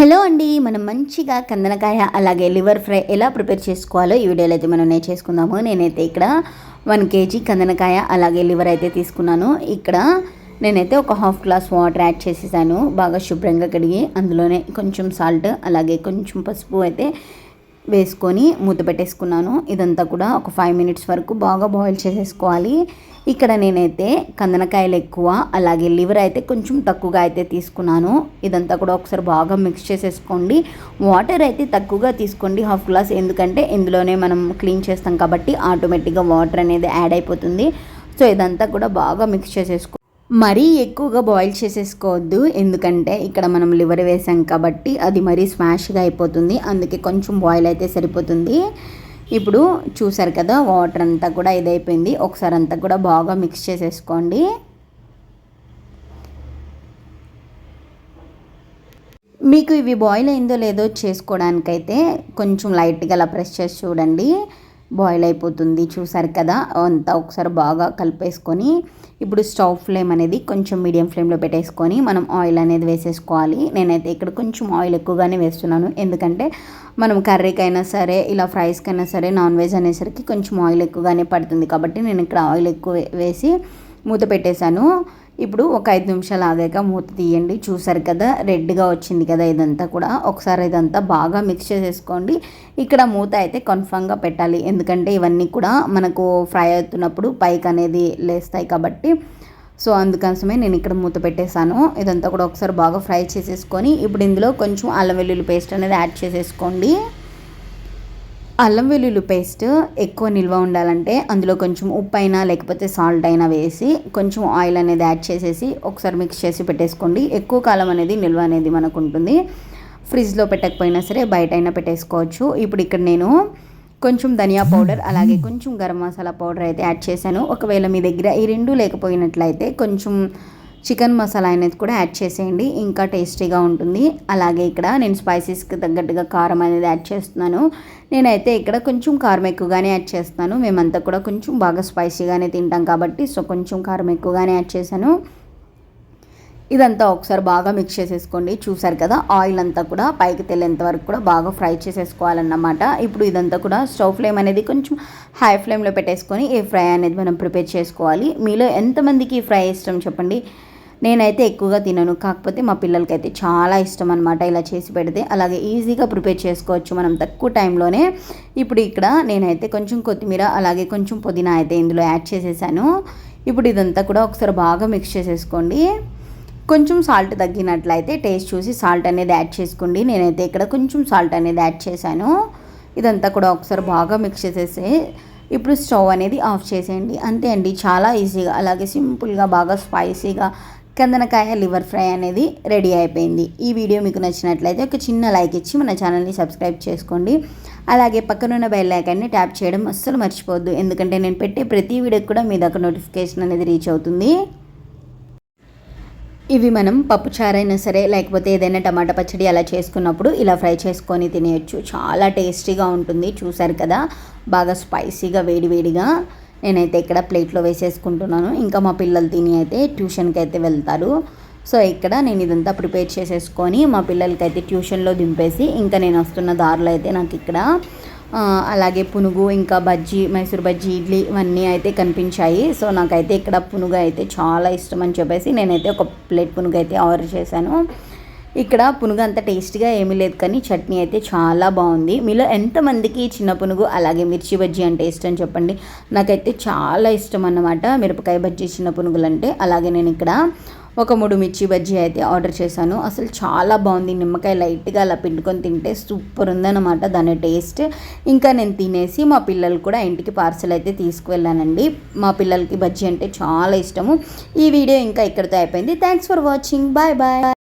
Hello అండి మనం మంచిగా కందనకాయ అలాగే లివర్ ఫ్రై ఎలా ప్రిపేర్ చేసుకోవాలో ఈ వీడియోలో అయితే మనం నేర్చేసుకుందాము. నేనైతే ఇక్కడ వన్ కేజీ కందనకాయ అలాగే లివర్ అయితే తీసుకున్నాను. ఇక్కడ నేనైతే ఒక హాఫ్ గ్లాస్ వాటర్ యాడ్ చేసేసాను. బాగా శుభ్రంగా కడిగి అందులోనే కొంచెం సాల్ట్ అలాగే కొంచెం పసుపు అయితే వేసుకొని మూత పెట్టేసుకున్నాను. ఇదంతా కూడా ఒక ఫైవ్ మినిట్స్ వరకు బాగా బాయిల్ చేసేసుకోవాలి. ఇక్కడ నేనైతే కందనకాయలు ఎక్కువ అలాగే లివర్ అయితే కొంచెం తక్కువగా అయితే తీసుకున్నాను. ఇదంతా కూడా ఒకసారి బాగా మిక్స్ చేసేసుకోండి. వాటర్ అయితే తక్కువగా తీసుకోండి హాఫ్ గ్లాస్ ఎందుకంటే ఇందులోనే మనం క్లీన్ చేస్తాం కాబట్టి ఆటోమేటిక్గా వాటర్ అనేది యాడ్ అయిపోతుంది. సో ఇదంతా కూడా బాగా మిక్స్ చేసేసుకో మరీ ఎక్కువగా బాయిల్ చేసేసుకోవద్దు. ఎందుకంటే ఇక్కడ మనం లివర్ వేసాం కాబట్టి అది మరీ స్మాష్గా అయిపోతుంది. అందుకే కొంచెం బాయిల్ అయితే సరిపోతుంది. ఇప్పుడు చూసారు కదా వాటర్ అంతా కూడా ఇదైపోయింది. ఒకసారి అంతా కూడా బాగా మిక్స్ చేసేసుకోండి. మీకు ఇవి బాయిల్ అయిందో లేదో చేసుకోవడానికైతే కొంచెం లైట్గా అలా ప్రెస్ చేసి చూడండి. బాయిల్ అయిపోతుంది. చూసారు కదా? అంతా ఒకసారి బాగా కలిపేసుకొని ఇప్పుడు స్టవ్ ఫ్లేమ్ అనేది కొంచెం మీడియం ఫ్లేమ్లో పెట్టేసుకొని మనం ఆయిల్ అనేది వేసేసుకోవాలి. నేనైతే ఇక్కడ కొంచెం ఆయిల్ ఎక్కువగానే వేస్తున్నాను. ఎందుకంటే మనం కర్రీకైనా సరే ఇలా ఫ్రైస్కైనా సరే నాన్ వెజ్ అనేసరికి కొంచెం ఆయిల్ ఎక్కువగానే పడుతుంది. కాబట్టి నేను ఇక్కడ ఆయిల్ ఎక్కువ వేసి మూత పెట్టేశాను. ఇప్పుడు ఒక ఐదు నిమిషాలు ఆగాక మూత తీయండి. చూసారు కదా రెడ్గా వచ్చింది కదా ఇదంతా కూడా. ఒకసారి ఇదంతా బాగా మిక్స్ చేసేసుకోండి. ఇక్కడ మూత అయితే కన్ఫామ్గా పెట్టాలి. ఎందుకంటే ఇవన్నీ కూడా మనకు ఫ్రై అవుతున్నప్పుడు పైకి అనేది లేస్తాయి కాబట్టి. సో అందుకోసమే నేను ఇక్కడ మూత పెట్టేశాను. ఇదంతా కూడా ఒకసారి బాగా ఫ్రై చేసేసుకొని ఇప్పుడు ఇందులో కొంచెం అల్లం వెల్లుల్లి పేస్ట్ అనేది యాడ్ చేసేసుకోండి. అల్లం వెల్లుల్లి పేస్ట్ ఎక్కువ నిల్వ ఉండాలంటే అందులో కొంచెం ఉప్పు అయినా లేకపోతే సాల్ట్ అయినా వేసి కొంచెం ఆయిల్ అనేది యాడ్ చేసేసి ఒకసారి మిక్స్ చేసి పెట్టేసుకోండి. ఎక్కువ కాలం అనేది నిల్వ అనేది మనకు ఉంటుంది ఫ్రిడ్జ్లో పెట్టకపోయినా సరే బయట అయినా పెట్టేసుకోవచ్చు. ఇప్పుడు ఇక్కడ నేను కొంచెం ధనియా పౌడర్ అలాగే కొంచెం గరం మసాలా పౌడర్ అయితే యాడ్ చేశాను. ఒకవేళ మీ దగ్గర ఈ రెండు లేకపోయినట్లయితే కొంచెం చికెన్ మసాలా అనేది కూడా యాడ్ చేసేయండి. ఇంకా టేస్టీగా ఉంటుంది. అలాగే ఇక్కడ నేను స్పైసెస్కి తగ్గట్టుగా కారం అనేది యాడ్ చేస్తున్నాను. నేనైతే ఇక్కడ కొంచెం కారం ఎక్కువగానే యాడ్ చేస్తున్నాను మేమంతా కూడా కొంచెం బాగా స్పైసీగానే తింటాం కాబట్టి సో కొంచెం కారం ఎక్కువగానే యాడ్ చేశాను. ఇదంతా ఒకసారి బాగా మిక్స్ చేసేసుకోండి. చూసారు కదా ఆయిల్ అంతా కూడా పైకి తెల్లేంత వరకు కూడా బాగా ఫ్రై చేసేసుకోవాలన్నమాట. ఇప్పుడు ఇదంతా కూడా స్టవ్ ఫ్లేమ్ అనేది కొంచెం హై ఫ్లేమ్లో పెట్టేసుకొని ఈ ఫ్రై అనేది మనం ప్రిపేర్ చేసుకోవాలి. మీలో ఎంతమందికి ఈ ఫ్రై ఇష్టం చెప్పండి? నేనైతే ఎక్కువగా తినను. కాకపోతే మా పిల్లలకి అయితే చాలా ఇష్టం అనమాట ఇలా చేసి పెడితే. అలాగే ఈజీగా ప్రిపేర్ చేసుకోవచ్చు మనం తక్కువ టైంలోనే ఇప్పుడు ఇక్కడ నేనైతే కొంచెం కొత్తిమీర అలాగే కొంచెం పుదీనా అయితే ఇందులో యాడ్ చేసేసాను. ఇప్పుడు ఇదంతా కూడా ఒకసారి బాగా మిక్స్ చేసేసుకోండి. కొంచెం సాల్ట్ తగ్గినట్లయితే టేస్ట్ చూసి సాల్ట్ అనేది యాడ్ చేసుకోండి. నేనైతే ఇక్కడ కొంచెం సాల్ట్ అనేది యాడ్ చేశాను. ఇదంతా కూడా ఒకసారి బాగా మిక్స్ చేసేసి ఇప్పుడు స్టవ్ అనేది ఆఫ్ చేసేయండి. అంతే అండి చాలా ఈజీగా అలాగే సింపుల్గా బాగా స్పైసీగా కందనకాయ లివర్ ఫ్రై అనేది రెడీ అయిపోయింది. ఈ వీడియో మీకు నచ్చినట్లయితే ఒక చిన్న లైక్ ఇచ్చి మన ఛానల్ని సబ్స్క్రైబ్ చేసుకోండి. అలాగే పక్కనున్న బెల్ ఐకాన్ని ట్యాప్ చేయడం అస్సలు మర్చిపోవద్దు. ఎందుకంటే నేను పెట్టే ప్రతి వీడియోకి కూడా మీ దగ్గర నోటిఫికేషన్ అనేది రీచ్ అవుతుంది. ఇవి మనం పప్పుచారైనా సరే లేకపోతే ఏదైనా టమాటా పచ్చడి అలా చేసుకున్నప్పుడు ఇలా ఫ్రై చేసుకొని తినేయచ్చు. చాలా టేస్టీగా ఉంటుంది చూసారు కదా? బాగా స్పైసీగా వేడివేడిగా నేనైతే ఇక్కడ ప్లేట్లో వేసేసుకుంటున్నాను. ఇంకా మా పిల్లలు తిని అయితే ట్యూషన్కి అయితే వెళ్తారు. సో ఇక్కడ నేను ఇదంతా ప్రిపేర్ చేసేసుకొని మా పిల్లలకి అయితే ట్యూషన్లో దింపేసి ఇంకా నేను వస్తున్న దారిలో అయితే నాకు ఇక్కడ అలాగే పునుగు ఇంకా బజ్జీ మైసూర్ బజ్జీ ఇడ్లీ ఇవన్నీ అయితే కనిపించాయి. సో నాకైతే ఇక్కడ పునుగు అయితే చాలా ఇష్టం అని చెప్పేసి నేనైతే ఒక ప్లేట్ పునుగు అయితే ఆర్డర్ చేశాను. ఇక్కడ పునుగు అంత టేస్ట్గా ఏమీ లేదు కానీ చట్నీ అయితే చాలా బాగుంది. మీలో ఎంతమందికి చిన్న పునుగు అలాగే మిర్చి బజ్జీ అంటే ఇష్టం చెప్పండి? నాకైతే చాలా ఇష్టం అన్నమాట మిరపకాయ బజ్జీ చిన్న పునుగులు అంటే అలాగే నేను ఇక్కడ ఒక మూడు మిర్చి బజ్జీ అయితే ఆర్డర్ చేశాను. అసలు చాలా బాగుంది. నిమ్మకాయ లైట్గా అలా పిండుకొని తింటే సూపర్ ఉందన్నమాట దాని టేస్ట్. ఇంకా నేను తినేసి మా పిల్లలు కూడా ఇంటికి పార్సల్ అయితే తీసుకువెళ్ళానండి. మా పిల్లలకి బజ్జీ అంటే చాలా ఇష్టము. ఈ వీడియో ఇంకా ఇక్కడితో అయిపోయింది. Thanks for watching bye bye